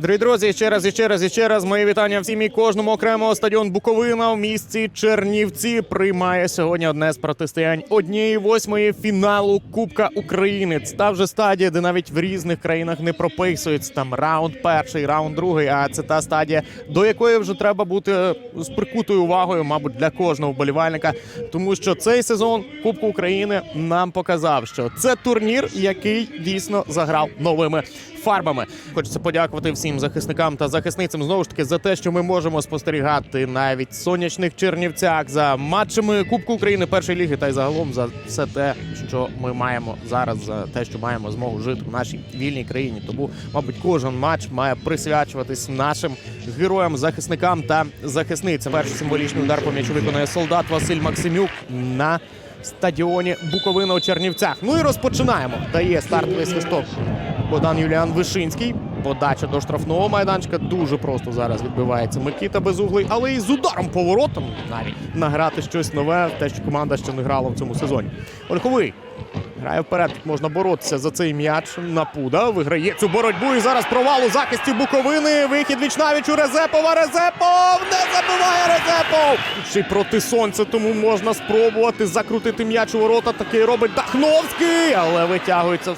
Дорогі друзі, ще раз і ще раз і ще раз мої вітання всім і кожному окремо стадіон Буковина в місті Чернівці приймає сьогодні одне з протистоянь однієї восьмої фіналу Кубка України. Це вже стадія, де навіть в різних країнах не прописується там раунд перший, раунд другий. А це та стадія, до якої вже треба бути з прикутою увагою, мабуть, для кожного вболівальника, тому що цей сезон Кубку України нам показав, що це турнір, який дійсно заграв новими фарбами. Хочеться подякувати всім захисникам та захисницям знову ж таки за те, що ми можемо спостерігати навіть сонячних Чернівцях за матчами Кубку України першої ліги та й загалом за все те, що ми маємо зараз, за те, що маємо змогу жити в нашій вільній країні. Тому, мабуть, кожен матч має присвячуватись нашим героям, захисникам та захисницям. Перший символічний удар по м'ячу виконує солдат Василь Максимюк на стадіоні Буковина у Чернівцях. Ну і розпочинаємо. Дає стартовий свисток Богдан Юліан Вишинський. Подача до штрафного майданчика дуже просто зараз відбивається Микита Безуглий, але і з ударом поворотом навіть награти щось нове, те, що команда ще не грала в цьому сезоні. Ольховий грає вперед. Можна боротися за цей м'яч. Напуда виграє цю боротьбу. І зараз провал у захисті Буковини. Вихід вічнавіч у Резепова. Резепов не забиває Резепов. Ще й проти сонця, тому можна спробувати закрутити м'яч у ворота. Такий робить Дахновський, але витягується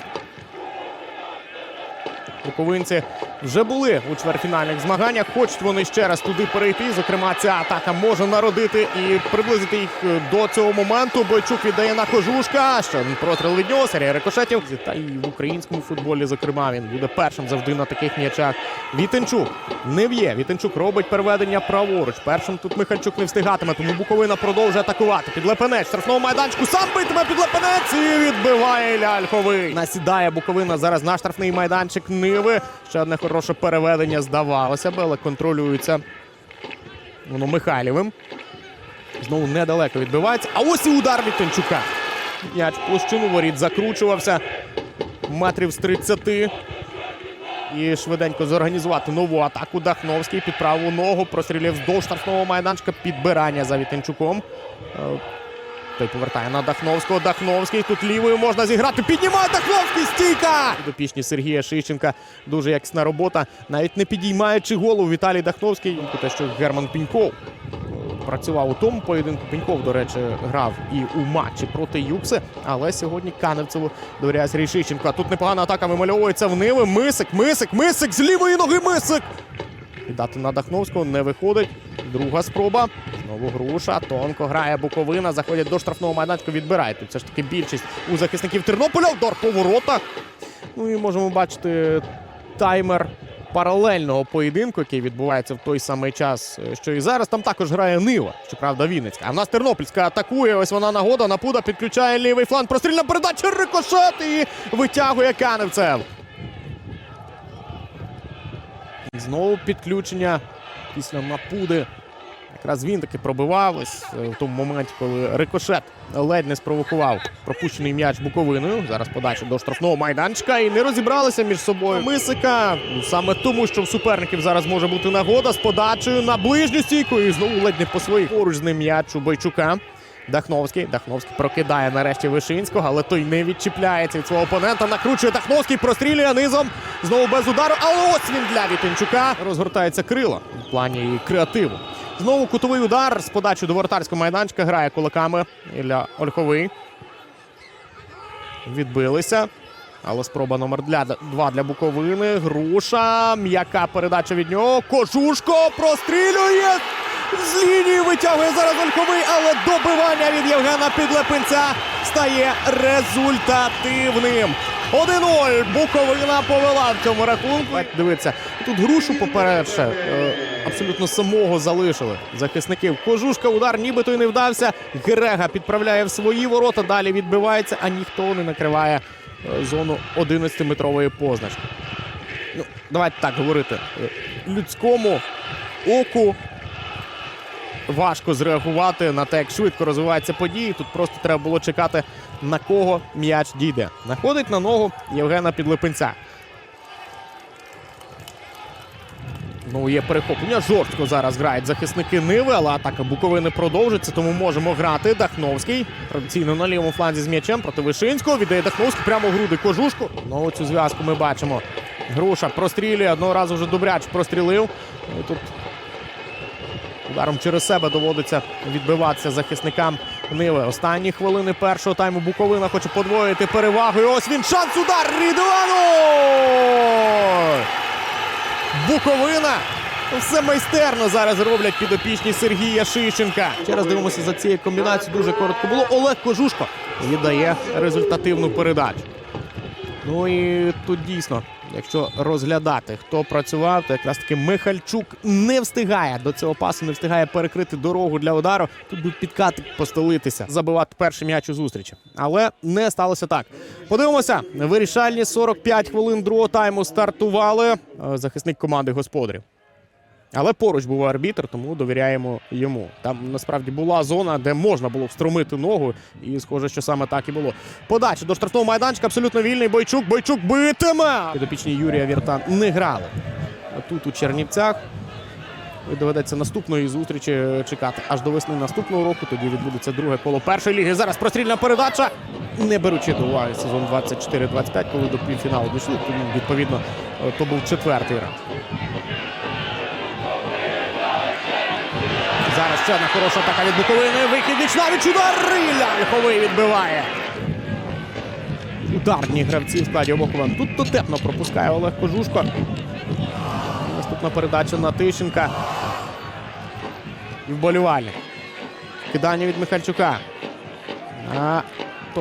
Буковинці вже були у чвертьфінальних змаганнях. Хочуть вони ще раз туди перейти. Зокрема, ця атака може народити і приблизити їх е, до цього моменту. Бойчук віддає на кожушка. Ще один простріл нього, серія рикошетів. Та і в українському футболі, зокрема, він буде першим завжди на таких м'ячах. Вітенчук не в'є. Вітенчук робить переведення праворуч. Першим тут Михальчук не встигатиме, тому Буковина продовжує атакувати. Підлепенець штрафного майданчику сам битиме підлепенець і відбиває Ляльховий. Насідає Буковина зараз на штрафний майданчик Ниви. Ще одне хороше переведення здавалося б, але контролюється воно Михайлівим. Знову недалеко відбивається. А ось і удар від Тенчука. М'яч площину воріт закручувався. Метрів з 30. І швиденько зорганізувати нову атаку. Дахновський під праву ногу прострілив вздовж штрафного майданчика. Підбирання за Вітенчуком. Той повертає на Дахновського. Дахновський тут лівою можна зіграти. Піднімає Дахновський стійка! Підопічні Сергія Шищенка. Дуже якісна робота. Навіть не підіймаючи голову Віталій Дахновський. Те, що Герман Піньков працював у тому поєдинку. Піньков, до речі, грав і у матчі проти Юкси. Але сьогодні Каневцеву довіряє Сергій Шищенко. А тут непогана атака вимальовується в Ниви. Мисик, Мисик, Мисик з лівої ноги Мисик. Віддати на Дахновського не виходить. Друга спроба. Знову груша. Тонко грає Буковина. Заходять до штрафного майданчика. Відбирають. Тут все ж таки більшість у захисників Тернополя. Удар по воротах. Ну і можемо бачити таймер паралельного поєдинку, який відбувається в той самий час, е, що і зараз. Там також грає Нива, щоправда, Вінницька. А в нас Тернопільська атакує. Ось вона нагода. Напуда підключає лівий фланг. Прострільна передача. Рикошет і витягує Каневцев. Знову підключення після напуди. Якраз він таки пробивав ось е, в тому моменті, коли рикошет ледь не спровокував пропущений м'яч Буковиною. Зараз подача до штрафного майданчика і не розібралися між собою. Мисика саме тому, що в суперників зараз може бути нагода з подачею на ближню стійку. І знову ледь не по своїй поруч з ним м'яч у Бойчука. Дахновський. Дахновський прокидає нарешті Вишинського, але той не відчіпляється від свого опонента. Накручує Дахновський, прострілює низом. Знову без удару. Але ось він для Вітенчука. Розгортається крила в плані креативу. Знову кутовий удар з подачі до воротарського майданчика. Грає кулаками Ілля Ольховий. Відбилися. Але спроба номер два для Буковини. Груша. М'яка передача від нього. Кожушко прострілює. З лінії витягує зараз Ольховий, але добивання від Євгена Підлепинця стає результативним. 1-0. Буковина повела в цьому рахунку. Дивіться, тут грушу, по-перше, е, абсолютно самого залишили захисників. Кожушка удар нібито й не вдався. Грега підправляє в свої ворота. Далі відбивається, а ніхто не накриває е, зону 11-метрової позначки. Ну, давайте так говорити. Е, Людському оку важко зреагувати на те, як швидко розвиваються події. Тут просто треба було чекати, на кого м'яч дійде. Находить на ногу Євгена Підлипинця. Ну, є перехоплення. Жорстко зараз грають захисники Ниви, але атака Буковини продовжиться, тому можемо грати. Дахновський традиційно на лівому фланзі з м'ячем проти Вишинського. Віддає Дахновський прямо в груди кожушку. Знову цю зв'язку ми бачимо. Груша прострілює. Одного разу вже Добряч прострілив. І тут ударом через себе доводиться відбиватися захисникам Ниви. Останні хвилини першого тайму Буковина хоче подвоїти перевагу. І ось він шанс удар Рідвану! Буковина. Все майстерно зараз роблять підопічні Сергія Шищенка. Ще раз дивимося за цією комбінацією. Дуже коротко було. Олег Кожушко віддає результативну передачу. Ну і тут дійсно, якщо розглядати, хто працював, то якраз таки Михальчук не встигає до цього пасу, не встигає перекрити дорогу для удару. Тут був підкати постелитися, забивати перший м'яч у зустрічі. Але не сталося так. Подивимося, вирішальні 45 хвилин другого тайму стартували. Е, Захисник команди господарів. Але поруч був арбітр, тому довіряємо йому. Там насправді була зона, де можна було встромити ногу, і схоже, що саме так і було. Подача до штрафного майданчика абсолютно вільний. Бойчук, Бойчук битиме! Підопічні Юрія Віртан не грали. А Тут у Чернівцях. Доведеться наступної зустрічі чекати аж до весни наступного року. Тоді відбудеться друге коло першої ліги. Зараз прострільна передача. Не беручи до уваги сезон 24-25, коли до півфіналу дійшли. Тому, відповідно, то був четвертий раунд. Ще одна хороша атака від Буковини. Вихід Вічнавіч удар. І Ляльховий відбиває. Ударні гравці в складі обох. Тут дотепно пропускає Олег Кожушко. Наступна передача на Тищенка. І вболівальник. Кидання від Михальчука.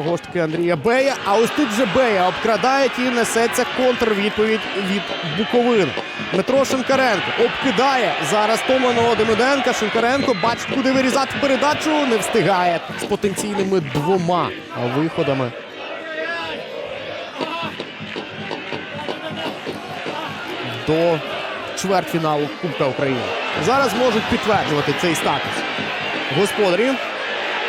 Того ж таки Андрія Бея. А ось тут вже Бея обкрадають і несеться контрвідповідь від Буковини. Дмитро Шинкаренко обкидає зараз Томаного Демиденка. Шинкаренко бачить, куди вирізати передачу. Не встигає з потенційними двома виходами. До чвертьфіналу Кубка України. Зараз можуть підтверджувати цей статус. Господарі.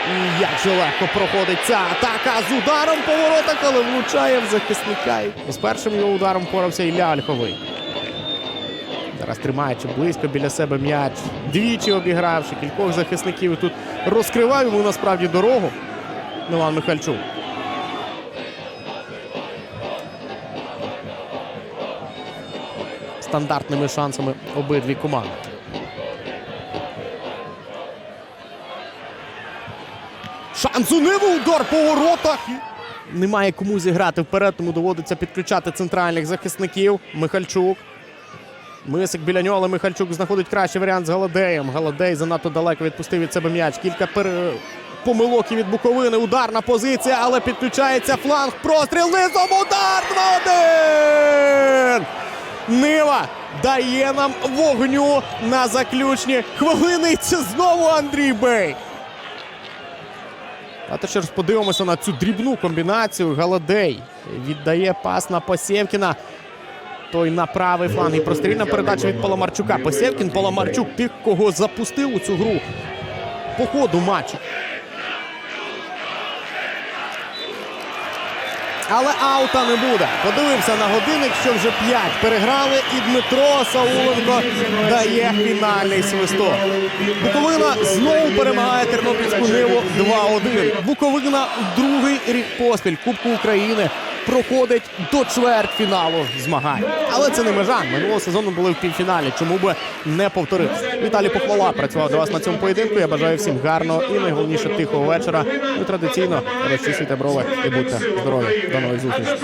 І як же легко проходить ця атака з ударом по воротах, але влучає в захисника. З першим його ударом порався Ілля Ольховий. Зараз тримаючи близько біля себе м'яч, двічі обігравши кількох захисників. І Тут розкривав йому насправді дорогу Милан Михальчук. Стандартними шансами обидві команди. Шанс у Ниву, удар по воротах. Немає кому зіграти вперед, тому доводиться підключати центральних захисників. Михальчук. Мисик біля нього, але Михальчук знаходить кращий варіант з Галадеєм. Галадей занадто далеко відпустив від себе м'яч. Кілька пер... помилок і від Буковини. Ударна позиція, але підключається фланг. Простріл низом. Удар 2-1! Нива дає нам вогню на заключні хвилини. Це знову Андрій Бей. А ще раз подивимося на цю дрібну комбінацію. Галадей віддає пас на Посєвкіна. Той на правий фланг і прострільна передача від Паламарчука. Посєвкін, Паламарчук, тих, кого запустив у цю гру по ходу матчу. Але аута не буде. Подивився на годинник, що вже 5 переграли, і Дмитро Сауленко дає фінальний свисток. Буковина знову перемагає Тернопільську Ниву 2-1. Буковина другий рік поспіль Кубку України проходить до чвертьфіналу змагань. Але це не межа. Минулого сезону були в півфіналі. Чому би не повторити? Віталій Похвала працював для вас на цьому поєдинку. Я бажаю всім гарного і найголовніше тихого вечора. І традиційно розчісуйте брови і будьте здорові. До нових зустрічей.